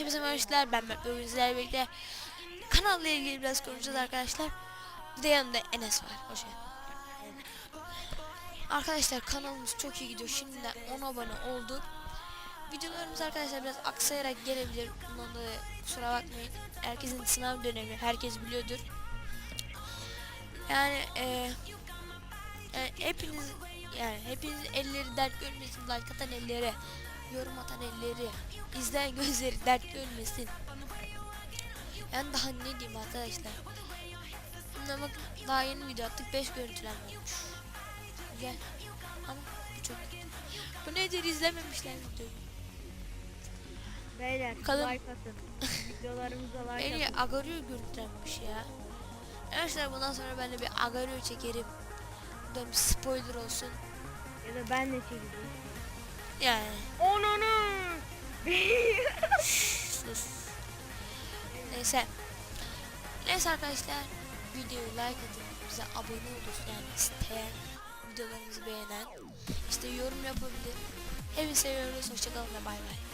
arkadaşlar ben Mert bugün sizlerle birlikte kanalla ilgili biraz konuşacağız arkadaşlar. Bir de yanında Enes var. Hoş geldin. Arkadaşlar kanalımız çok iyi gidiyor. Şimdiden 10 abone olduk. Videolarımız arkadaşlar biraz aksayarak gelebilir. Bundan da kusura bakmayın. Herkesin sınav dönemi. Herkes biliyordur. Yani eee yani hepiniz yani hepiniz elleri dert görmesin. Like atan elleri, yorum atan elleri, izleyen gözleri dert görmesin. Yani daha ne diyeyim arkadaşlar. Bakın daha yeni video attık 5 görüntülenme olmuş. Güzel. Ama bu çok kötü. Bu nedir izlememişler videoyu. Beyler Bakalım. like atın. Videolarımıza like atın. Agario görüntülenmiş ya. Arkadaşlar bundan sonra ben de bir Agario çekerim. Bu da bir spoiler olsun. Ya da ben de çekeceğim. Yani Onunu. sus. Neyse. Neyse arkadaşlar. Videoyu like atın. Bize abone olursun yani isteyen. Videolarımızı beğenen. işte yorum yapabilir. Hepinizi seviyoruz. Hoşçakalın ve bay bay.